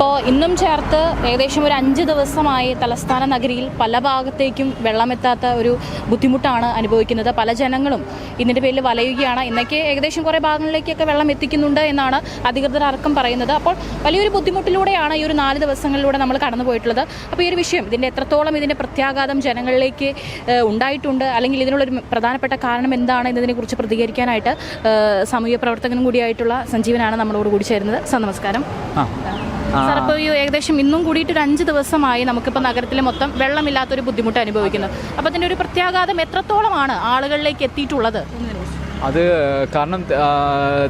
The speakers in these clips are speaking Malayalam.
ഇപ്പോൾ ഇന്നും ചേർത്ത് ഏകദേശം ഒരു അഞ്ച് ദിവസമായി തലസ്ഥാന നഗരിയിൽ പല ഭാഗത്തേക്കും വെള്ളമെത്താത്ത ഒരു ബുദ്ധിമുട്ടാണ് അനുഭവിക്കുന്നത്. പല ജനങ്ങളും ഇതിന്റെ പേരിൽ വലയുകയാണ്. ഇന്നൊക്കെ ഏകദേശം കുറേ ഭാഗങ്ങളിലേക്കൊക്കെ വെള്ളം എത്തിക്കുന്നുണ്ട് എന്നാണ് അധികൃതർ അടക്കം പറയുന്നത്. അപ്പോൾ വലിയൊരു ബുദ്ധിമുട്ടിലൂടെയാണ് ഈ ഒരു നാല് ദിവസങ്ങളിലൂടെ നമ്മൾ കടന്നു പോയിട്ടുള്ളത് അപ്പോൾ ഈ ഒരു വിഷയം ഇതിന്റെ എത്രത്തോളം ഇതിന്റെ പ്രത്യാഘാതം ജനങ്ങളിലേക്ക് ഉണ്ടായിട്ടുണ്ട്? അല്ലെങ്കിൽ ഇതിനുള്ളൊരു പ്രധാനപ്പെട്ട കാരണം എന്താണ് എന്നതിനെക്കുറിച്ച് പ്രതികരിക്കാനായിട്ട് സാമൂഹ്യ പ്രവർത്തകനും കൂടിയായിട്ടുള്ള സഞ്ജീവനാണ് നമ്മളോട് കൂടി ചേരുന്നത്. സർ നമസ്കാരം. സാർ ഇപ്പോൾ ഈ ഏകദേശം ഇന്നും കൂടിയിട്ട് ഒരു അഞ്ച് ദിവസമായി നമുക്കിപ്പോൾ നഗരത്തിൽ മൊത്തം വെള്ളമില്ലാത്തൊരു ബുദ്ധിമുട്ട് അനുഭവിക്കുന്നു. അപ്പോൾ അതിന്റെ ഒരു പ്രത്യാഘാതം എത്രത്തോളമാണ് ആളുകളിലേക്ക് എത്തിയിട്ടുള്ളത്? അത് കാരണം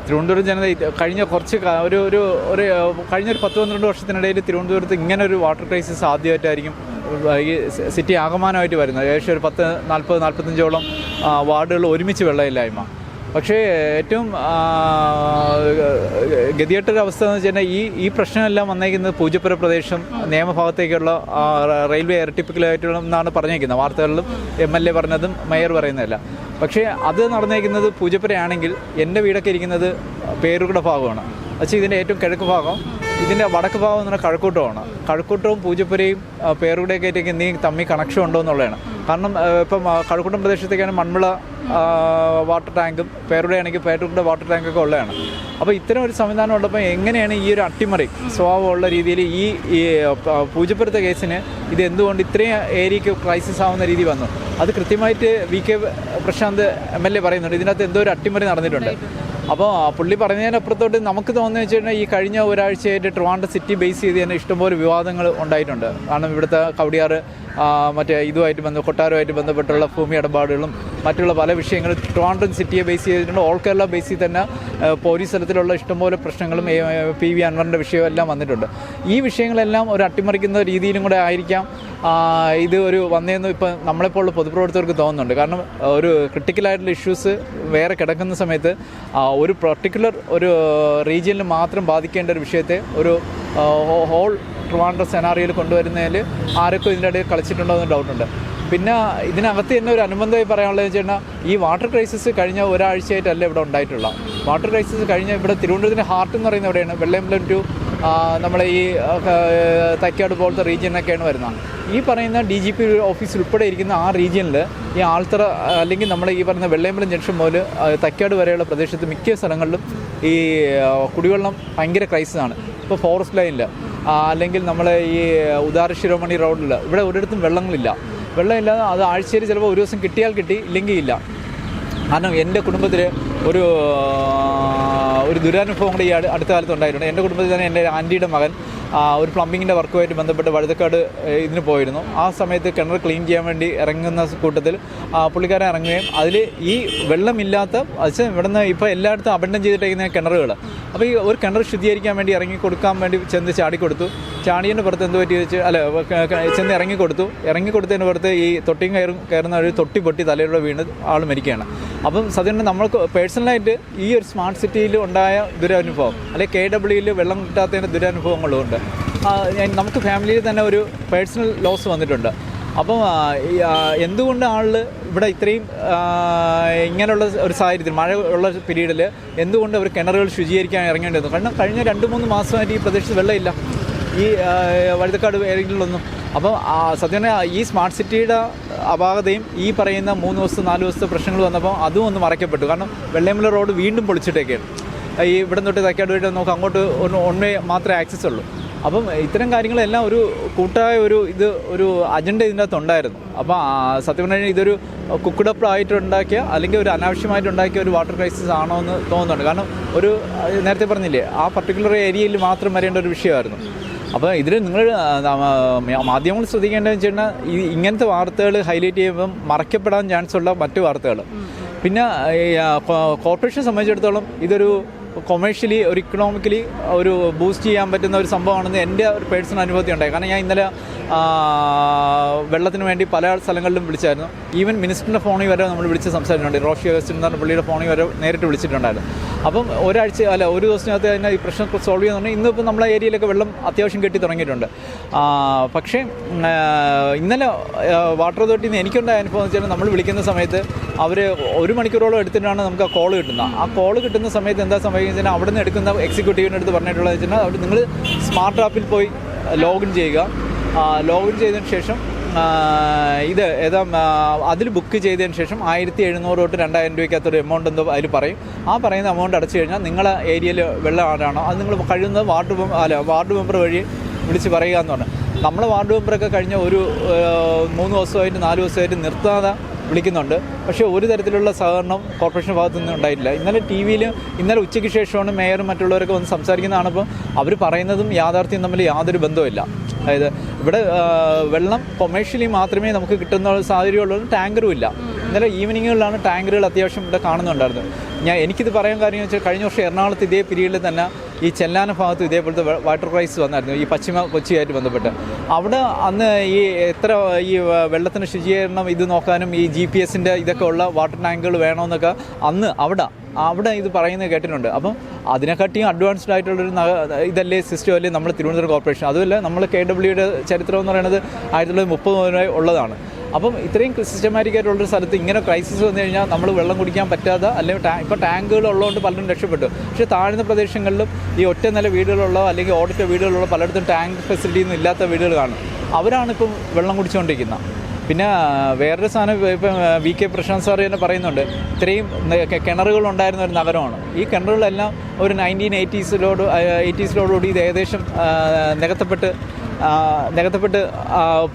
തിരുവനന്തപുരം ജനത കഴിഞ്ഞ കുറച്ച് ഒരു ഒരു ഒരു കഴിഞ്ഞ ഒരു പത്ത് പന്ത്രണ്ട് വർഷത്തിനിടയിൽ തിരുവനന്തപുരത്ത് ഇങ്ങനെ ഒരു വാട്ടർ ക്രൈസിസ് ആദ്യമായിട്ടായിരിക്കും ഈ സിറ്റി ആകമാനമായിട്ട് വരുന്നത്. ഏകദേശം ഒരു പത്ത് നാൽപ്പത് നാൽപ്പത്തഞ്ചോളം വാർഡുകൾ ഒരുമിച്ച് വെള്ളമില്ലായ്മ. പക്ഷേ ഏറ്റവും ആ, ഗതികെട്ടൊരു അവസ്ഥ എന്ന് വെച്ചാൽ ഈ ഈ പ്രശ്നമെല്ലാം വന്നേക്കുന്നത് പൂജപ്പുര പ്രദേശം നിയമഭാഗത്തേക്കുള്ള റെയിൽവേ ഇരട്ടിപ്പിക്കലായിട്ടുള്ള എന്നാണ് പറഞ്ഞേക്കുന്നത്. വാർത്തകളിലും എം എൽ എ പറഞ്ഞതും മേയർ പറയുന്നതല്ല. പക്ഷേ അത് നടന്നേക്കുന്നത് പൂജപ്പുരയാണെങ്കിൽ എന്റെ വീടൊക്കെ ഇരിക്കുന്നത് പേരുകളുടെ ഭാഗമാണ്. പക്ഷേ ഇതിന്റെ ഏറ്റവും കിഴക്ക് ഭാഗം ഇതിന്റെ വടക്ക് ഭാഗം എന്ന് പറഞ്ഞാൽ കഴക്കൂട്ടമാണ്. കഴക്കൂട്ടവും പൂജപ്പുരയും ആയിട്ടൊക്കെ എന്തെങ്കിലും തമ്മിൽ കണക്ഷൻ ഉണ്ടോ എന്നുള്ളതാണ്. കാരണം ഇപ്പം കഴക്കൂട്ടം പ്രദേശത്തേക്കാണ് മൺവിള ആ, വാട്ടർ ടാങ്കും പേരുടെയാണെങ്കിൽ പേരുടെ വാട്ടർ ടാങ്കൊക്കെ ഉള്ളതാണ്. അപ്പോൾ ഇത്തരം ഒരു സംവിധാനം ഉള്ളപ്പോൾ എങ്ങനെയാണ് ഈ ഒരു അട്ടിമറി സ്വഭാവമുള്ള രീതിയിൽ ഈ പൂജപ്പുരത്ത കേസിന് ഇത് എന്തുകൊണ്ട് ഇത്രയും ഏരിയയ്ക്ക് ക്രൈസിസ് ആവുന്ന രീതി വന്നു? അത് കൃത്യമായിട്ട് V K Prashant M L A പറയുന്നുണ്ട്. ഇതിനകത്ത് എന്തോ ഒരു അട്ടിമറി നടന്നിട്ടുണ്ട്. അപ്പോൾ പുള്ളി പറഞ്ഞതിനപ്പുറത്തോട്ട് നമുക്ക് തോന്നുന്നത് വെച്ച് കഴിഞ്ഞാൽ ഈ കഴിഞ്ഞ ഒരാഴ്ചയായിട്ട് ട്രിവാൻഡ്രം സിറ്റി ബേസ് ചെയ്ത് തന്നെ ഇഷ്ടംപോലെ വിവാദങ്ങൾ ഉണ്ടായിട്ടുണ്ട്. കാരണം ഇവിടുത്തെ കവടിയാറ് ആ, മറ്റേ ഇതുമായിട്ട് ബന്ധ കൊട്ടാരമായിട്ട് ബന്ധപ്പെട്ടുള്ള ഭൂമി ഇടപാടുകളും മറ്റുള്ള പല വിഷയങ്ങളും ട്രിവാൻഡ്രം സിറ്റിയെ ബേസ് ചെയ്തിട്ടുണ്ട്. ഓൾ കേരള ബേസിൽ തന്നെ പോലീസ് തലത്തിലുള്ള ഇഷ്ടംപോലെ പ്രശ്നങ്ങളും പി വി അൻവറിന്റെ വിഷയവും എല്ലാം വന്നിട്ടുണ്ട്. ഈ വിഷയങ്ങളെല്ലാം ഒരു അട്ടിമറിക്കുന്ന രീതിയിലും കൂടെ ആയിരിക്കാം. ഇത് ഒരു വന്നതെന്ന് ഇപ്പം നമ്മളെപ്പോലുള്ള പൊതുപ്രവർത്തകർക്ക് തോന്നുന്നുണ്ട്. കാരണം ഒരു ക്രിട്ടിക്കലായിട്ടുള്ള ഇഷ്യൂസ് വേറെ കിടക്കുന്ന സമയത്ത് ഒരു പർട്ടിക്കുലർ ഒരു റീജിയനിൽ മാത്രം ബാധിക്കേണ്ട ഒരു വിഷയത്തെ ഒരു ഹോൾ ട്രിവാൻഡ്രം സെനാറിയിൽ കൊണ്ടുവരുന്നതിൽ ആരൊക്കെ ഇതിന്റെ ഇടയിൽ കളിച്ചിട്ടുണ്ടോ എന്ന് ഡൗട്ടുണ്ട് പിന്നെ ഇതിനകത്ത് തന്നെ ഒരു അനുബന്ധമായി പറയാനുള്ളത് വെച്ച് കഴിഞ്ഞാൽ ഈ വാട്ടർ ക്രൈസിസ് കഴിഞ്ഞ ഒരാഴ്ചയായിട്ടല്ല ഇവിടെ ഉണ്ടായിട്ടുള്ള. വാട്ടർ ക്രൈസിസ് കഴിഞ്ഞ ഇവിടെ തിരുവനന്തപുരത്തിന്റെ ഹാർട്ട് എന്ന് പറയുന്നത് എവിടെയാണ്? വെള്ളയമ്പലം ടു നമ്മളെ ഈ തൈക്കാട് പോലത്തെ റീജിയനൊക്കെയാണ് വരുന്നത്. ഈ പറയുന്ന ഡി ജി പി ഓഫീസ് ഉൾപ്പെടെ ഇരിക്കുന്ന ആ റീജിയനിൽ ഈ ആൾത്തറ അല്ലെങ്കിൽ നമ്മുടെ ഈ പറയുന്ന വെള്ളയമ്പലം ജംഗ്ഷൻ മുതൽ തൈക്കാട് വരെയുള്ള പ്രദേശത്ത് മിക്ക സ്ഥലങ്ങളിലും ഈ കുടിവെള്ളം ഭയങ്കര ക്രൈസിസാണ് ഇപ്പോൾ ഫോറസ്റ്റ് ലൈനിൽ അല്ലെങ്കിൽ നമ്മളെ ഈ ഉദാര ശിരോമണി റോഡിൽ ഇവിടെ ഒരിടത്തും വെള്ളങ്ങളില്ല. വെള്ളമില്ലാതെ അത് ആഴ്ചയിൽ ചിലപ്പോൾ ഒരു ദിവസം കിട്ടിയാൽ കിട്ടി ഇല്ലെങ്കിൽ ഇല്ല കാരണം എന്റെ കുടുംബത്തിൽ ഒരു ഒരു ദുരനുഭവം കൂടി ഈ അടു- അടുത്ത കാലത്ത് ഉണ്ടായിട്ടുണ്ട്. എന്റെ കുടുംബത്തിൽ തന്നെ എന്റെ ആന്റിയുടെ മകൻ ഒരു പ്ലംബിങ്ങിന്റെ വർക്കുമായിട്ട് ബന്ധപ്പെട്ട് വഴുതക്കാട് ഇതിന് പോയിരുന്നു. ആ സമയത്ത് കിണർ ക്ലീൻ ചെയ്യാൻ വേണ്ടി ഇറങ്ങുന്ന കൂട്ടത്തിൽ പുള്ളിക്കാരൻ ഇറങ്ങുകയും അതിൽ ഈ വെള്ളമില്ലാത്ത വെച്ചാൽ ഇവിടുന്ന് ഇപ്പോൾ എല്ലായിടത്തും അബണ്ടം ചെയ്തിട്ടേക്കുന്ന കിണറുകൾ അപ്പോൾ ഈ ഒരു കിണർ ശുദ്ധീകരിക്കാൻ വേണ്ടി ഇറങ്ങി കൊടുക്കാൻ വേണ്ടി ചെന്ന് ചാടിക്കൊടുത്തു ചാടിയതിന്റെ പുറത്ത് എന്ത് പറ്റി വെച്ച് അല്ല ചെന്ന് ഇറങ്ങി കൊടുത്തു. ഇറങ്ങി കൊടുത്തതിന് പുറത്ത് ഈ തൊട്ടിയും കയറും കയറുന്ന ഒരു തൊട്ടി പൊട്ടി തലയിലൂടെ വീണ് ആൾ മരിക്കുകയാണ്. അപ്പം സത്യം നമ്മൾക്ക് പേഴ്സണലായിട്ട് ഈ ഒരു സ്മാർട്ട് സിറ്റിയിൽ ഉണ്ടായ ദുരനുഭവം അല്ലെങ്കിൽ കെ ഡബ്ല്യൂയിൽ വെള്ളം കിട്ടാത്തതിന്റെ ദുരനുഭവങ്ങളും ഉണ്ട് ആ, ഞാൻ- നമുക്ക് ഫാമിലിയിൽ തന്നെ ഒരു പേഴ്സണൽ ലോസ് വന്നിട്ടുണ്ട്. അപ്പം എന്തുകൊണ്ട് ആളിൽ ഇവിടെ ഇത്രയും ഇങ്ങനെയുള്ള ഒരു സാഹചര്യത്തിൽ മഴ ഉള്ള പീരീഡിൽ എന്തുകൊണ്ട് അവർ കിണറുകൾ ശുചീകരിക്കാൻ ഇറങ്ങേണ്ടി വന്നു കാരണം കഴിഞ്ഞ രണ്ട് മൂന്ന് മാസമായിട്ട് ഈ പ്രദേശത്ത് വെള്ളമില്ല. ഈ വഴുതക്കാട് ഏരിയകളിലൊന്നും അപ്പം സത്യം ഈ സ്മാർട്ട് സിറ്റിയുടെ അപാകതയും ഈ പറയുന്ന മൂന്ന് ദിവസത്തെ നാല് ദിവസത്തെ പ്രശ്നങ്ങൾ വന്നപ്പോൾ അതും ഒന്ന് മറയ്ക്കപ്പെട്ടു. കാരണം വെള്ളയമ്പല റോഡ് വീണ്ടും പൊളിച്ചിട്ടേക്കാണ്. ഈ ഇവിടെ തൊട്ട് തക്കാട് വഴി നമുക്ക് അങ്ങോട്ട് ഒന്ന് വേ മാത്രമേ ആക്സസ് ഉള്ളൂ. അപ്പം ഇത്തരം കാര്യങ്ങളെല്ലാം ഒരു കൂട്ടായ ഒരു ഇത് ഒരു അജണ്ട ഇതിന്റെ അകത്ത് ഉണ്ടായിരുന്നു അപ്പം ആ, സത്യം പറഞ്ഞാൽ ഇതൊരു കുക്കിഡപ്പ് ആയിട്ട് ഉണ്ടാക്കിയ അല്ലെങ്കിൽ ഒരു അനാവശ്യമായിട്ട് ഉണ്ടാക്കിയ ഒരു വാട്ടർ ക്രൈസിസ് ആണോ എന്ന് തോന്നുന്നുണ്ട്. കാരണം ഒരു നേരത്തെ പറഞ്ഞില്ലേ ആ പർട്ടിക്കുലർ ഏരിയയിൽ മാത്രം വരേണ്ട ഒരു വിഷയമായിരുന്നു. അപ്പോൾ ഇതിൽ നിങ്ങൾ മാധ്യമങ്ങൾ ശ്രദ്ധിക്കേണ്ടതെന്ന് വെച്ച് കഴിഞ്ഞാൽ ഈ ഇങ്ങനത്തെ വാർത്തകൾ ഹൈലൈറ്റ് ചെയ്യുമ്പം മറയ്ക്കപ്പെടാൻ ചാൻസ് ഉള്ള മറ്റു വാർത്തകൾ പിന്നെ കോർപ്പറേഷനെ സംബന്ധിച്ചിടത്തോളം ഇതൊരു കൊമേഴ്ഷ്യലി ഒരു ഇക്കണോമിക്കലി ഒരു ബൂസ്റ്റ് ചെയ്യാൻ പറ്റുന്ന ഒരു സംഭവമാണെന്ന് എന്റെ ഒരു പേഴ്സണൽ അനുഭവത്തിൽ ഉണ്ടായി. കാരണം ഞാൻ ഇന്നലെ വെള്ളത്തിന് വേണ്ടി പല സ്ഥലങ്ങളിലും വിളിച്ചായിരുന്നു. ഈവൻ മിനിസ്റ്ററിന്റെ ഫോണിൽ വരെ നമ്മൾ വിളിച്ച് സംസാരിച്ചിട്ടുണ്ട്. റോഷി അഗസ്റ്റിൻ എന്ന് പറഞ്ഞ പുള്ളിയുടെ ഫോണിൽ വരെ നേരിട്ട് വിളിച്ചിട്ടുണ്ടായിരുന്നു. അപ്പം ഒരാഴ്ച അല്ല ഒരു ദിവസത്തിനകത്ത് തന്നെ ഈ പ്രശ്നം സോൾവ് ചെയ്യുന്നുണ്ടെങ്കിൽ ഇന്നിപ്പോൾ നമ്മളെ ഏരിയയിലൊക്കെ വെള്ളം അത്യാവശ്യം കെട്ടി തുടങ്ങിയിട്ടുണ്ട്. പക്ഷേ ഇന്നലെ വാട്ടർ അതോറിറ്റിയിൽ നിന്ന് എനിക്കുണ്ടായ അനുഭവം എന്ന് വെച്ചാൽ നമ്മൾ വിളിക്കുന്ന സമയത്ത് അവർ ഒരു മണിക്കൂറോളം എടുത്തിട്ടാണ് നമുക്ക് ആ കോൾ കിട്ടുന്നത്. ആ കോൾ കിട്ടുന്ന സമയത്ത് എന്താ സംഭവിക്കുന്നത് അവിടെ നിന്ന് എടുക്കുന്ന എക്സിക്യൂട്ടീവിന്റെ അടുത്ത് പറഞ്ഞിട്ടുള്ളത് വെച്ചാൽ അവർ നിങ്ങൾ സ്മാർട്ട് ആപ്പിൽ പോയി ലോഗിൻ ചെയ്യുക. ലോഗിൻ ചെയ്തതിന് ശേഷം ഇത് ഏതാ അതിൽ ബുക്ക് ചെയ്തതിന് ശേഷം ആയിരത്തി എഴുന്നൂറ് തൊട്ട് രണ്ടായിരം രൂപയ്ക്കകത്തൊരു എമൗണ്ട് എന്തോ അതിൽ പറയും. ആ പറയുന്ന എമൗണ്ട് അടച്ചു കഴിഞ്ഞാൽ നിങ്ങളെ ഏരിയയിൽ വെള്ളം ആരാണോ അത് നിങ്ങൾ കഴിയുന്നത് വാർഡ് അല്ല വാർഡ് മെമ്പർ വഴി വിളിച്ച് പറയുക എന്ന് പറഞ്ഞു. നമ്മളെ വാർഡ് മെമ്പറൊക്കെ കഴിഞ്ഞ ഒരു മൂന്ന് ദിവസമായിട്ട് നാല് ദിവസമായിട്ട് നിർത്താതെ വിളിക്കുന്നുണ്ട്. പക്ഷേ ഒരു തരത്തിലുള്ള സഹകരണം കോർപ്പറേഷൻ ഭാഗത്തു നിന്നും ഉണ്ടായിട്ടില്ല. ഇന്നലെ ടി വിയിൽ ഇന്നലെ ഉച്ചയ്ക്ക് ശേഷമാണ് മേയറും മറ്റുള്ളവരൊക്കെ വന്ന് സംസാരിക്കുന്നതാണ്. അപ്പോൾ അവർ പറയുന്നതും യാഥാർത്ഥ്യം തമ്മിൽ യാതൊരു ബന്ധവുമില്ല. അതായത് ഇവിടെ വെള്ളം കൊമേഴ്ഷ്യലി മാത്രമേ നമുക്ക് കിട്ടുന്ന സാഹചര്യമുള്ളൂ ടാങ്കറും ഇല്ല. ഇന്നലെ ഈവനിങ്ങുകളിലാണ് ടാങ്കറുകൾ അത്യാവശ്യം ഇവിടെ കാണുന്നുണ്ടായിരുന്നത്. ഞാൻ എനിക്കിത് പറയാൻ കാര്യം വെച്ചാൽ കഴിഞ്ഞ വർഷം എറണാകുളത്ത് ഇതേ പീരീഡിൽ തന്നെ ഈ ചെല്ലാന ഭാഗത്ത് ഇതേപോലത്തെ വാട്ടർ ക്രൈസ് വന്നായിരുന്നു. ഈ പശ്ചിമ കൊച്ചിയായിട്ട് ബന്ധപ്പെട്ട്. അവിടെ അന്ന് ഈ എത്ര ഈ വെള്ളത്തിന് ശുചീകരണം ഇത് നോക്കാനും ഈ ജി പി എസിന്റെ ഇതൊക്കെ ഉള്ള വാട്ടർ ടാങ്കുകൾ വേണമെന്നൊക്കെ അന്ന് അവിടെ അവിടെ ഇത് പറയുന്നത് കേട്ടിട്ടുണ്ട്. അപ്പം അതിനെക്കാട്ടിയും അഡ്വാൻസ്ഡ് ആയിട്ടുള്ളൊരു ഇതല്ലേ സിസ്റ്റം അല്ലേ നമ്മൾ തിരുവനന്തപുരം കോർപ്പറേഷൻ അതുമല്ല നമ്മൾ കെ ഡബ്ല്യുടെ ചരിത്രം എന്ന് പറയുന്നത് ആയിരത്തി തൊള്ളായിരത്തി മുപ്പത് മുതലേ ഉള്ളതാണ്. അപ്പം ഇത്രയും സിസ്റ്റമാറ്റിക് ആയിട്ടുള്ളൊരു സ്ഥലത്ത് ഇങ്ങനെ ക്രൈസിസ് വന്നു കഴിഞ്ഞാൽ നമ്മൾ വെള്ളം കുടിക്കാൻ പറ്റാതെ അല്ലെങ്കിൽ ടാ ഇപ്പോൾ ടാങ്കുകൾ ഉള്ളതുകൊണ്ട് പലരും രക്ഷപ്പെട്ടു. പക്ഷേ താഴ്ന്ന പ്രദേശങ്ങളിലും ഈ ഒറ്റ നില വീടുകളുള്ള അല്ലെങ്കിൽ ഓടിറ്റ വീടുകളുള്ള പലയിടത്തും ടാങ്ക് ഫെസിലിറ്റി ഒന്നും ഇല്ലാത്ത വീടുകൾ കാണും. അവരാണ് ഇപ്പം വെള്ളം കുടിച്ചുകൊണ്ടിരിക്കുന്നത്. പിന്നെ വേറൊരു സാധനം ഇപ്പം വി കെ പ്രശാന്ത് സാർ തന്നെ പറയുന്നുണ്ട്. ഇത്രയും കിണറുകൾ ഉണ്ടായിരുന്ന ഒരു നഗരമാണ്. ഈ കിണറുകളെല്ലാം ഒരു നയന്റീൻ എയ്റ്റീസിലോട് എയ്റ്റീസിലോടുകൂടി ഇത് ഏകദേശം നികത്തപ്പെട്ട് നികത്തപ്പെട്ട്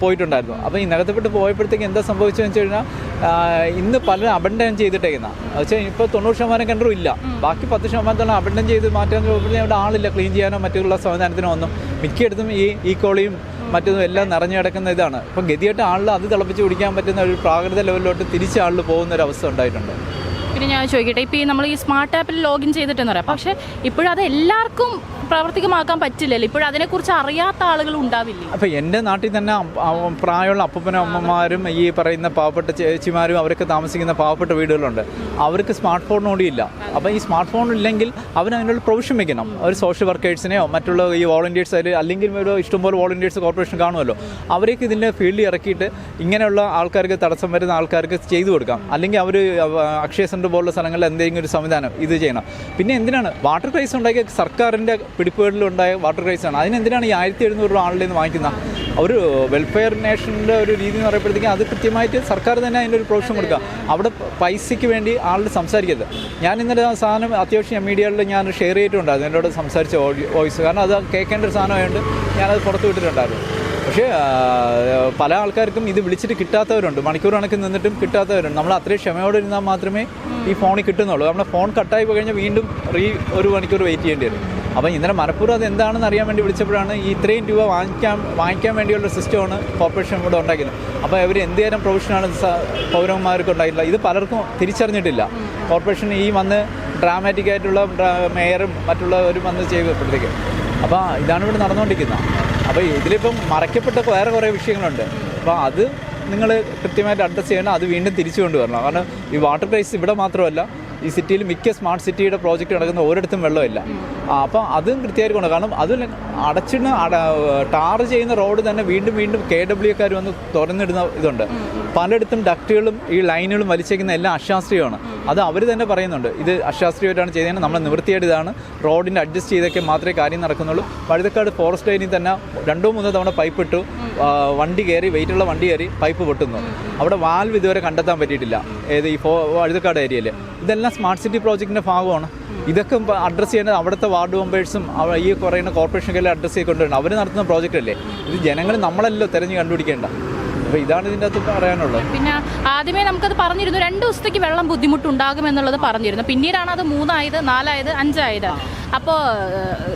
പോയിട്ടുണ്ടായിരുന്നു. അപ്പോൾ ഈ നികത്തപ്പെട്ട് പോയപ്പോഴത്തേക്ക് എന്താ സംഭവിച്ചതെന്ന് വെച്ച് കഴിഞ്ഞാൽ ഇന്ന് പലരും അബണ്ടം ചെയ്തിട്ടേക്കുന്ന. പക്ഷേ ഇപ്പോൾ തൊണ്ണൂറ് ശതമാനം കിണറും ഇല്ല. ബാക്കി പത്ത് ശതമാനത്തോളം അബണ്ടം ചെയ്ത് മാറ്റാൻ അവിടെ ആളില്ല. ക്ലീൻ ചെയ്യാനോ മറ്റുള്ള സംവിധാനത്തിനോ ഒന്നും മിക്കയിടത്തും ഈ ഈ കോളിയും മറ്റൊന്നും എല്ലാം നിറഞ്ഞു കിടക്കുന്ന ഇതാണ്. ഇപ്പം ഗതിയായിട്ട് ആളിൽ അത് തിളപ്പിച്ച് കുടിക്കാൻ പറ്റുന്ന ഒരു പ്രാകൃത ലെവലിലോട്ട് തിരിച്ച് ആളിൽ പോകുന്ന ഒരു അവസ്ഥ ഉണ്ടായിട്ടുണ്ട്. പിന്നെ ഞാൻ ചോദിക്കട്ടെ ഇപ്പോൾ ഈ നമ്മൾ ഈ സ്മാർട്ട് ആപ്പിൽ ലോഗിൻ ചെയ്തിട്ടെന്ന് പറയാം. പക്ഷേ ഇപ്പോഴും അത് എല്ലാവർക്കും പ്രാവർത്തികമാക്കാൻ പറ്റില്ലല്ലോ. ഇപ്പോഴും അതിനെക്കുറിച്ച് അറിയാത്ത ആളുകൾ ഉണ്ടാവില്ലേ? അപ്പം എന്റെ നാട്ടിൽ തന്നെ പ്രായമുള്ള അപ്പനും അമ്മമാരും ഈ പറയുന്ന പാവപ്പെട്ട ചേച്ചിമാരും അവരൊക്കെ താമസിക്കുന്ന പാവപ്പെട്ട വീടുകളുണ്ട്. അവർക്ക് സ്മാർട്ട് ഫോൺ ഇല്ല. അപ്പം ഈ സ്മാർട്ട് ഫോൺ ഇല്ലെങ്കിൽ അവർ അതിനുള്ള പ്രൊവിഷൻ വെക്കണം അവർ സോഷ്യൽ വർക്കേഴ്സിനെയോ മറ്റുള്ള ഈ വോളണ്ടിയേഴ്സ് അതിൽ അല്ലെങ്കിൽ ഒരു ഇഷ്ടംപോലെ വോളണ്ടിയേഴ്സ് കോർപ്പറേഷൻ കാണുമല്ലോ. അവരേക്ക് ഇതിന്റെ ഫീൽഡിൽ ഇറക്കിയിട്ട് ഇങ്ങനെയുള്ള ആൾക്കാർക്ക് തടസ്സം വരുന്ന ആൾക്കാർക്ക് ചെയ്തു കൊടുക്കാം. അല്ലെങ്കിൽ അവർ അക്ഷയ സെന്റർ പോലുള്ള സ്ഥലങ്ങളിൽ എന്തെങ്കിലും ഒരു സംവിധാനം ഇത് ചെയ്യണം. പിന്നെ എന്തിനാണ്? വാട്ടർ ക്രൈസ് ഉണ്ടാക്കിയ സർക്കാരിന്റെ പിടിപ്പുകളിലുണ്ടായ വാട്ടർ ക്രൈസ് ആണ്. അതിനെന്തിനാണ് ഈ ആയിരത്തി എഴുന്നൂറ് രൂപ ആളുടെ നിന്ന് വാങ്ങിക്കുന്നത് ഒരു വെൽഫെയർ നേഷന്റെ ഒരു രീതി എന്ന് പറയുമ്പോഴത്തേക്കും അത് കൃത്യമായിട്ട് സർക്കാർ തന്നെ അതിന്റെ ഒരു പ്രൊവിഷൻ കൊടുക്കുക. അവിടെ പൈസയ്ക്ക് വേണ്ടി ആളുടെ സംസാരിക്കരുത്. ഞാൻ ഇന്നലെ ആ സാധനം അത്യാവശ്യം മീഡിയകളിൽ ഞാൻ ഷെയർ ചെയ്തിട്ടുണ്ടായിരുന്നു. എന്നോട് സംസാരിച്ച വോയിസ്. കാരണം അത് കേൾക്കേണ്ട ഒരു സാധനമായതുകൊണ്ട് ഞാനത് പുറത്ത് വിട്ടിട്ടുണ്ടായിരുന്നു. പക്ഷേ പല ആൾക്കാർക്കും ഇത് വിളിച്ചിട്ട് കിട്ടാത്തവരുണ്ട്. മണിക്കൂർ കണക്കിൽ നിന്നിട്ടും കിട്ടാത്തവരുണ്ട്. നമ്മൾ അത്രയും ക്ഷമയോടെ ഇരുന്നാൽ മാത്രമേ ഈ ഫോണിൽ കിട്ടുന്നുള്ളൂ. നമ്മുടെ ഫോൺ കട്ടായി പോയി കഴിഞ്ഞാൽ വീണ്ടും റീ ഒരു മണിക്കൂർ വെയിറ്റ് ചെയ്യേണ്ടി വരും. അപ്പം ഇന്നലെ മനഃപൂർവം അത് എന്താണെന്ന് അറിയാൻ വേണ്ടി വിളിച്ചപ്പോഴാണ് ഈ ഇത്രയും രൂപ വാങ്ങിക്കാൻ വാങ്ങിക്കാൻ വേണ്ടിയുള്ള സിസ്റ്റമാണ് കോർപ്പറേഷൻ ഇവിടെ ഉണ്ടാക്കിയത്. അപ്പോൾ അവർ എന്ത് തരം പ്രൊവിഷനാണ് പൗരന്മാർക്ക് ഉണ്ടായിട്ടുള്ളത് ഇത് പലർക്കും തിരിച്ചറിഞ്ഞിട്ടില്ല. കോർപ്പറേഷൻ ഈ വന്ന് ഡ്രാമാറ്റിക് ആയിട്ടുള്ള മേയറും മറ്റുള്ളവരും വന്ന് ചെയ്തപ്പോഴത്തേക്ക്. അപ്പോൾ ഇതാണ് ഇവിടെ നടന്നുകൊണ്ടിരിക്കുന്നത്. അപ്പോൾ ഇതിലിപ്പം മറയ്ക്കപ്പെട്ട വേറെ കുറേ വിഷയങ്ങളുണ്ട്. അപ്പോൾ അത് നിങ്ങൾ കൃത്യമായിട്ട് അഡ്രസ്സ് ചെയ്യണം അത് വീണ്ടും തിരിച്ചു കൊണ്ടുവരണം. കാരണം ഈ വാട്ടർ ക്രൈസിസ് ഇവിടെ മാത്രമല്ല ഈ സിറ്റിയിൽ മിക്ക സ്മാർട്ട് സിറ്റിയുടെ പ്രോജക്റ്റ് നടക്കുന്ന ഒരിടത്തും വെള്ളമില്ല. അപ്പോൾ അതും കൃത്യമായിട്ട് കൊണ്ട് കാരണം അത് അടച്ചിടുന്ന അട ടാർ ചെയ്യുന്ന റോഡ് തന്നെ വീണ്ടും വീണ്ടും കെ ഡബ്ല്യു കാർ വന്ന് തുറന്നിടുന്ന ഇതുണ്ട്. പലയിടത്തും ഡക്റ്റുകളും ഈ ലൈനുകളും വലിച്ചേക്കുന്ന എല്ലാം അശാസ്ത്രീയമാണ്. അത് അവർ തന്നെ പറയുന്നുണ്ട്. ഇത് അശാസ്ത്രീയമായിട്ടാണ് ചെയ്തതെന്ന് നമ്മൾ നിവൃത്തിയായിട്ട് ഇതാണ്. റോഡിന്റെ അഡ്ജസ്റ്റ് ചെയ്തൊക്കെ മാത്രമേ കാര്യം നടക്കുന്നുള്ളൂ. വഴുതക്കാട് ഫോറസ്റ്റ് ലൈനിൽ തന്നെ രണ്ടോ മൂന്നോ തവണ പൈപ്പ് ഇട്ടു. വണ്ടി കയറി വെയിറ്റുള്ള വണ്ടി കയറി പൈപ്പ് പൊട്ടുന്നു. അവിടെ വാൽവ് ഇതുവരെ കണ്ടെത്താൻ പറ്റിയിട്ടില്ല. ഏത് ഈ ഫോ വഴുതക്കാട് ഏരിയയിൽ ഇതെല്ലാം സ്മാർട്ട് സിറ്റി പ്രോജക്റ്റിന്റെ ഭാഗമാണ്. ഇതൊക്കെ അഡ്രസ്സ് ചെയ്യേണ്ടത് അവിടുത്തെ വാർഡ് മെമ്പേഴ്സും ഈ പറയുന്ന കോർപ്പറേഷനൊക്കെ അഡ്രസ്സ് ചെയ്തുകൊണ്ടുണ്ട് അവർ നടത്തുന്ന പ്രോജക്റ്റ് അല്ലേ? ഇത് ജനങ്ങൾ നമ്മളല്ലോ തിരഞ്ഞ് കണ്ടുപിടിക്കേണ്ട. അപ്പോൾ ഇതാണ് ഇതിന്റെ അകത്ത് പറയാനുള്ളത്. പിന്നെ ആദ്യമേ നമുക്കത് പറഞ്ഞിരുന്നു രണ്ട് ദിവസത്തേക്ക് വെള്ളം ബുദ്ധിമുട്ടുണ്ടാകും എന്നുള്ളത് പറഞ്ഞിരുന്നു. പിന്നീടാണ് അത് മൂന്നായത് നാലായത് അഞ്ചായത്. അപ്പോൾ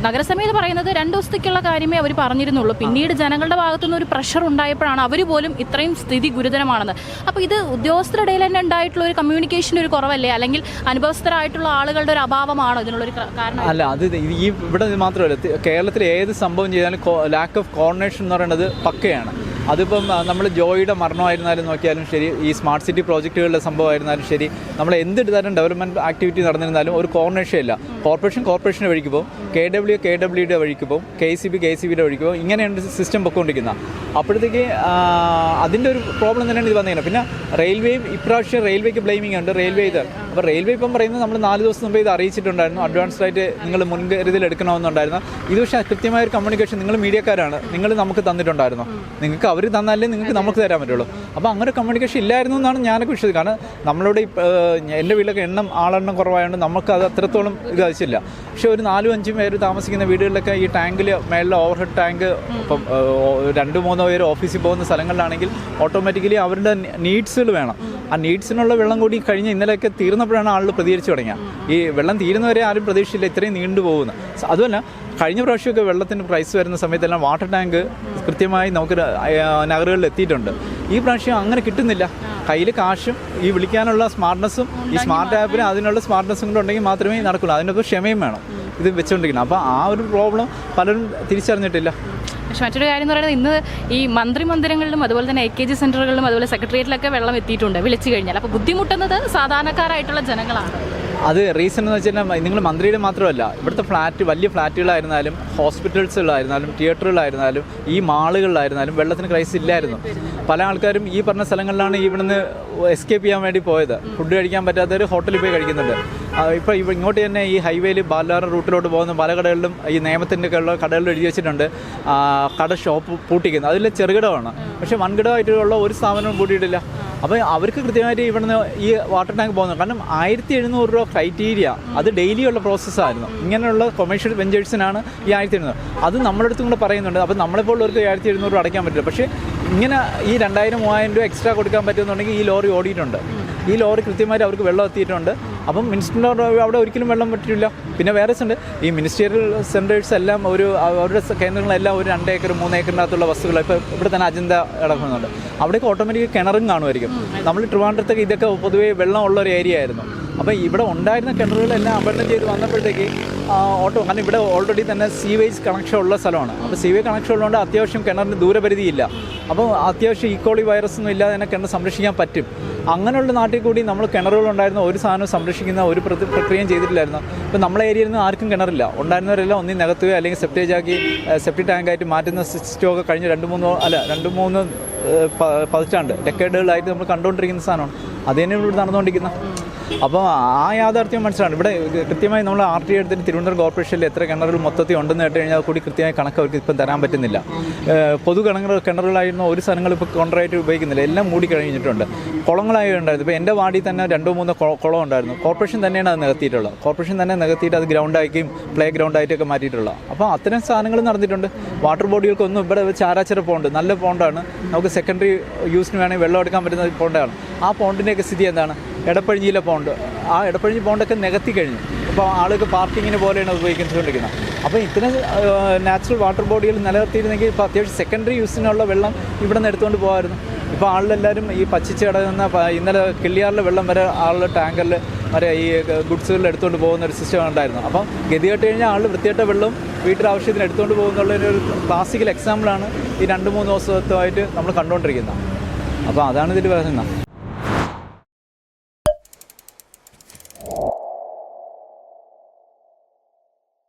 നഗരസഭയിൽ പറയുന്നത് രണ്ട് ദിവസത്തേക്കുള്ള കാര്യമേ അവർ പറഞ്ഞിരുന്നുള്ളൂ. പിന്നീട് ജനങ്ങളുടെ ഭാഗത്തുനിന്ന് ഒരു പ്രഷർ ഉണ്ടായപ്പോഴാണ് അവർ പോലും ഇത്രയും സ്ഥിതി ഗുരുതരമാണെന്ന്. അപ്പോൾ ഇത് ഉദ്യോഗസ്ഥരുടെ ഇടയിൽ തന്നെ ഉണ്ടായിട്ടുള്ള ഒരു കമ്മ്യൂണിക്കേഷന്റെ ഒരു കുറവല്ലേ? അല്ലെങ്കിൽ അനുഭവസ്ഥരായിട്ടുള്ള ആളുകളുടെ ഒരു അഭാവമാണോ ഇതിനുള്ളൊരു കാരണം? അല്ല അത് ഈ ഇവിടെ മാത്രമല്ല. കേരളത്തിൽ ഏത് സംഭവം ചെയ്താലും ലാക്ക് ഓഫ് കോർഡിനേഷൻ എന്ന് പറയുന്നത് പക്കയാണ്. അതിപ്പം നമ്മൾ ജോയിയുടെ മരണമായിരുന്നാലും നോക്കിയാലും ശരി ഈ സ്മാർട്ട് സിറ്റി പ്രോജക്റ്റുകളുടെ സംഭവമായിരുന്നാലും ശരി നമ്മൾ എന്ത് തരം ഡെവലപ്മെന്റ് ആക്ടിവിറ്റി നടന്നിരുന്നാലും ഒരു കോർണേഷൻ ഇല്ല. കോർപ്പറേഷൻ കോർപ്പറേഷന്റെ വഴിക്ക് പോകും കെ ഡബ്ല്യു കെ ഡബ്ല്യുടെ വഴിക്ക് പോകും K C B K C ബിയുടെ വഴിക്ക് പോകും ഇങ്ങനെയാണ് സിസ്റ്റം പൊയ്ക്കൊണ്ടിരിക്കുന്നത് അപ്പോഴത്തേക്ക് അതിന്റെ ഒരു പ്രോബ്ലം തന്നെയാണ് ഇത് വന്നിരിക്കുന്നത് പിന്നെ റെയിൽവേയും ഇപ്രാവശ്യം റെയിൽവേക്ക് ബ്ലെയിമിംഗ് ഉണ്ട്. റെയിൽവേ ഇത് അപ്പോൾ റെയിൽവേ ഇപ്പം പറയുന്നത് നമ്മൾ നാല് ദിവസം മുമ്പ് ഇത് അറിയിച്ചിട്ടുണ്ടായിരുന്നു. അഡ്വാൻസ് ആയിട്ട് നിങ്ങൾ മുൻകരുതൽ എടുക്കണമെന്നുണ്ടായിരുന്നു. ഇത് പക്ഷേ കൃത്യമായ ഒരു കമ്മ്യൂണിക്കേഷൻ നിങ്ങൾ മീഡിയക്കാരാണ്. നിങ്ങൾ നമുക്ക് തന്നിട്ടുണ്ടായിരുന്നു. നിങ്ങൾക്ക് അവർ തന്നാലേ നിങ്ങൾക്ക് നമുക്ക് തരാൻ പറ്റുള്ളൂ. അപ്പോൾ അങ്ങനെ കമ്മ്യൂണിക്കേഷൻ ഇല്ലായിരുന്നു എന്നാണ് ഞാനൊക്കെ വിശ്വസിക്കുന്നത് കാരണം നമ്മളോട് എന്റെ വീട്ടിലൊക്കെ എണ്ണം ആളെണ്ണം കുറവായതുകൊണ്ട് നമുക്ക് അത് അത്രത്തോളം ഇത് ആവശ്യമില്ല. പക്ഷേ ഒരു നാലും അഞ്ചും പേര് താമസിക്കുന്ന വീടുകളിലൊക്കെ ഈ ടാങ്കിൽ മേളിലെ ഓവർഹെഡ് ടാങ്ക് ഇപ്പം രണ്ട് മൂന്നോ പേര് ഓഫീസിൽ പോകുന്ന സ്ഥലങ്ങളിലാണെങ്കിൽ ഓട്ടോമാറ്റിക്കലി അവരുടെ നീഡ്സുകൾ വേണം. ആ നീഡ്സിനുള്ള വെള്ളം കൂടി കഴിഞ്ഞ് ഇന്നലെയൊക്കെ തീർന്നപ്പോഴാണ് ആളുകൾ പ്രതികരിച്ചു തുടങ്ങിയത് ഈ വെള്ളം തീരുന്നവരെ ആരും പ്രതീക്ഷിച്ചില്ല ഇത്രയും നീണ്ടു പോകുന്നു സ- അതുമല്ല കഴിഞ്ഞ പ്രാവശ്യമൊക്കെ വെള്ളത്തിന് പ്രൈസ് വരുന്ന സമയത്തെല്ലാം വാട്ടർ ടാങ്ക് കൃത്യമായി നമുക്ക് നഗരങ്ങളിൽ എത്തിയിട്ടുണ്ട്. ഈ പ്രാവശ്യം അങ്ങനെ കിട്ടുന്നില്ല. കയ്യിൽ കാശും ഈ വിളിക്കാനുള്ള സ്മാർട്ട്നെസ്സും ഈ സ്മാർട്ട് ആപ്പിന് അതിനുള്ള സ്മാർട്ട്നെസ്സും കൂടെ ഉണ്ടെങ്കിൽ മാത്രമേ നടക്കുള്ളൂ. അതിനൊക്കെ ക്ഷമയും വേണം. ഇത് വെച്ചുകൊണ്ടിരിക്കണം അപ്പോൾ ആ ഒരു പ്രോബ്ലം പലരും തിരിച്ചറിഞ്ഞിട്ടില്ല. പക്ഷെ മറ്റൊരു കാര്യം എന്ന് പറയുന്നത് ഇന്ന് ഈ മന്ത്രി മന്ദിരങ്ങളിലും അതുപോലെ തന്നെ എ കെ ജി സെന്ററുകളിലും അതുപോലെ സെക്രട്ടേറിയറ്റിലൊക്കെ വെള്ളം എത്തിയിട്ടുണ്ട് വിളിച്ചു കഴിഞ്ഞാൽ. അപ്പോൾ ബുദ്ധിമുട്ടുന്നത് സാധാരണക്കാരായിട്ടുള്ള ജനങ്ങളാണ്. അത് റീസൺ എന്ന് വെച്ചാൽ നിങ്ങൾ മന്ത്രിയുടെ മാത്രമല്ല ഇവിടുത്തെ ഫ്ലാറ്റ് വലിയ ഫ്ലാറ്റുകളായിരുന്നാലും ഹോസ്പിറ്റൽസുകളായിരുന്നാലും തിയേറ്ററുകളായിരുന്നാലും ഈ മാളുകളിലായിരുന്നാലും വെള്ളത്തിന് ക്രൈസിസ് ഇല്ലായിരുന്നു. പല ആൾക്കാരും ഈ പറഞ്ഞ സ്ഥലങ്ങളിലാണ് ഇവിടുന്ന് എസ്കേപ്പ് ചെയ്യാൻ വേണ്ടി പോയത്. ഫുഡ് കഴിക്കാൻ പറ്റാത്തവർ ഹോട്ടലിൽ പോയി കഴിക്കുന്നുണ്ട്. ഇപ്പോൾ ഇവ ഇങ്ങോട്ട് തന്നെ ഈ ഹൈവേയിൽ ബാലാറ റൂട്ടിലോട്ട് പോകുന്ന പല കടകളിലും ഈ നിയമത്തിന്റെ കടകളിൽ എഴുതി വെച്ചിട്ടുണ്ട്. കട ഷോപ്പ് പൂട്ടിക്കുന്നത്. അതിൽ ചെറുകിടമാണ്. പക്ഷേ വൻകിടമായിട്ടുള്ള ഒരു സ്ഥാപനവും പൂട്ടിയിട്ടില്ല. അപ്പോൾ അവർക്ക് കൃത്യമായിട്ട് ഇവിടുന്ന് ഈ വാട്ടർ ടാങ്ക് പോകുന്നത്. കാരണം ആയിരത്തി എഴുന്നൂറ് രൂപ ക്രൈറ്റീരിയ അത് ഡെയിലി ഉള്ള പ്രോസസ്സായിരുന്നു ഇങ്ങനെയുള്ള കൊമേഴ്ഷ്യൽ വെഞ്ചേഴ്സിനാണ് ഈ ആയിരത്തി എഴുന്നൂറ് അത് നമ്മളടുത്തും കൂടെ പറയുന്നുണ്ട്. അപ്പോൾ നമ്മളെപ്പോലുള്ളവർക്ക് ആയിരത്തി എഴുന്നൂറ് രൂപ അടയ്ക്കാൻ പറ്റില്ല. പക്ഷേ ഇങ്ങനെ ഈ രണ്ടായിരം മൂവായിരം രൂപ എക്സ്ട്രാ കൊടുക്കാൻ പറ്റുന്നുണ്ടെങ്കിൽ ഈ ലോറി ഓടിയിട്ടുണ്ട്. ഈ ലോറി കൃത്യമായിട്ട് അവർക്ക് വെള്ളം എത്തിയിട്ടുണ്ട്. അപ്പം മിനിസ്റ്റർ അവിടെ ഒരിക്കലും വെള്ളം പറ്റില്ല പിന്നെ വേറെ ഉണ്ട് ഈ മിനിസ്റ്റീരിയൽ സെന്റേഴ്സ് എല്ലാം ഒരു അവരുടെ കേന്ദ്രങ്ങളെല്ലാം ഒരു രണ്ട് ഏക്കർ മൂന്ന് ഏക്കറിനകത്തുള്ള വസ്തുക്കൾ ഇപ്പോൾ ഇവിടെ തന്നെ അജന്ത ഇടക്കുന്നുണ്ട് അവിടേക്ക് ഓട്ടോമാറ്റിക് കിണറും കാണുമായിരിക്കും. നമ്മൾ ട്രിവാൻഡ്രത്തൊക്കെ ഇതൊക്കെ പൊതുവേ വെള്ളം ഉള്ള ഒരു ഏരിയ ആയിരുന്നു. അപ്പോൾ ഇവിടെ ഉണ്ടായിരുന്ന കിണറുകളെല്ലാം അപകടം ചെയ്ത് വന്നപ്പോഴത്തേക്ക് ഓട്ടോ കാരണം ഇവിടെ ഓൾറെഡി തന്നെ സീവേജ് കണക്ഷൻ ഉള്ള സ്ഥലമാണ്. അപ്പോൾ സീവേജ് കണക്ഷൻ ഉള്ളതുകൊണ്ട് അത്യാവശ്യം കിണറിന് ദൂരപരിധിയില്ല. അപ്പോൾ അത്യാവശ്യം ഈക്കോളി വൈറസ് ഒന്നും ഇല്ലാതെ തന്നെ കിണർ സംരക്ഷിക്കാൻ പറ്റും. അങ്ങനെയുള്ള നാട്ടിൽ കൂടി നമ്മൾ കിണറുകളുണ്ടായിരുന്ന ഒരു സാധനം സംരക്ഷിക്കുന്ന ഒരു പ്രക്രിയയും ചെയ്തിട്ടില്ലായിരുന്നു. ഇപ്പോൾ നമ്മളെ ഏരിയയിൽ നിന്ന് ആർക്കും കിണറില്ല. ഉണ്ടായിരുന്നവരെല്ലാം ഒന്നി നികത്തുകയോ അല്ലെങ്കിൽ സെപ്റ്റേജ് ആക്കി സെപ്റ്റി ടാങ്കായിട്ട് മാറ്റുന്ന സിസ്റ്റമൊക്കെ കഴിഞ്ഞ് രണ്ട് മൂന്ന് അല്ല രണ്ട് മൂന്ന് പതിറ്റാണ്ട് ഡെക്കേഡുകളായിട്ട് നമ്മൾ കണ്ടുകൊണ്ടിരിക്കുന്ന സാധനമാണ്. അത് ഇവിടെ നടന്നുകൊണ്ടിരിക്കുന്ന അപ്പോൾ ആ യാഥാർത്ഥ്യം മനസ്സിലാണ്. ഇവിടെ കൃത്യമായി നമ്മൾ ആർ ടി എടുത്തിട്ട് തിരുവനന്തപുരം കോർപ്പറേഷനിൽ എത്ര കിണറുകൾ മൊത്തത്തിൽ ഉണ്ടെന്ന് കേട്ട് കഴിഞ്ഞാൽ കൂടി കൃത്യമായി കണക്ക് അവർക്ക് ഇപ്പം തരാൻ പറ്റുന്നില്ല. പൊതു കിണങ്ങൾ കിണറുകളായിരുന്നു ഒരു സ്ഥലങ്ങൾ ഇപ്പോൾ കോൺട്രാക്റ്റ് ഉപയോഗിക്കുന്നില്ല. എല്ലാം മൂടി കഴിഞ്ഞിട്ടുണ്ട്. കുളങ്ങളായി ഉണ്ടായിരുന്നു ഇപ്പോൾ എന്റെ വാർഡിൽ തന്നെ രണ്ടോ മൂന്നോ കുള- ഉണ്ടായിരുന്നു. കോർപ്പറേഷൻ തന്നെയാണ് അത് നികത്തിയിട്ടുള്ളത്. കോർപ്പറേഷൻ തന്നെ നികത്തിയിട്ട് അത് ഗ്രൗണ്ടായിരിക്കും പ്ലേ ഗ്രൗണ്ടായിട്ടൊക്കെ മാറ്റിയിട്ടുള്ളത്. അപ്പോൾ അത്തരം സാധനങ്ങൾ നടന്നിട്ടുണ്ട്. വാട്ടർ ബോഡികൾക്കൊന്നും ഇവിടെ ചാരാച്ചര പോണ്ട്. നല്ല പോണ്ടാണ്. നമുക്ക് സെക്കൻഡറി യൂസിന് വേണമെങ്കിൽ വെള്ളം എടുക്കാൻ പറ്റുന്ന പോണ്ടാണ്. ആ പോണ്ടിന്റെയൊക്കെ സ്ഥിതി എന്താണ്? എടപ്പഴിഞ്ഞിയിലെ പോണ്ട് ആ എടപ്പഴിഞ്ഞി പോണ്ടൊക്കെ നികത്തി കഴിഞ്ഞു. അപ്പോൾ ആളുകൾ പാർക്കിങ്ങിന് പോലെയാണ് ഉപയോഗിച്ചുകൊണ്ടിരിക്കുന്നത്. അപ്പോൾ ഇത്തരം നാച്ചുറൽ വാട്ടർ ബോഡികൾ നിലനിർത്തിയിരുന്നെങ്കിൽ ഇപ്പോൾ അത്യാവശ്യം സെക്കൻഡറി യൂസിനുള്ള വെള്ളം ഇവിടെ നിന്ന് എടുത്തുകൊണ്ട് പോകാമായിരുന്നു ഇപ്പോൾ ആളിലെല്ലാവരും ഈ പച്ചിച്ച് കിടക്കുന്ന ഇന്നലെ കിള്ളിയാറിലെ വെള്ളം വരെ ആളുടെ ടാങ്കറിൽ വരെ ഈ ഗുഡ്സുകളിൽ എടുത്തുകൊണ്ട് പോകുന്ന ഒരു സിസ്റ്റം ഉണ്ടായിരുന്നു. അപ്പം ഗതികെട്ട് കഴിഞ്ഞാൽ ആൾ വൃത്തിയായിട്ട വെള്ളം വീട്ടിലെ ആവശ്യത്തിന് എടുത്തുകൊണ്ട് പോകുന്നുള്ളൊരു ക്ലാസിക്കൽ എക്സാമ്പിളാണ് ഈ രണ്ട് മൂന്ന് ദിവസത്തുമായിട്ട് നമ്മൾ കണ്ടുകൊണ്ടിരിക്കുന്നത്. അപ്പോൾ അതാണ് ഇതിൽ പറയുന്നത്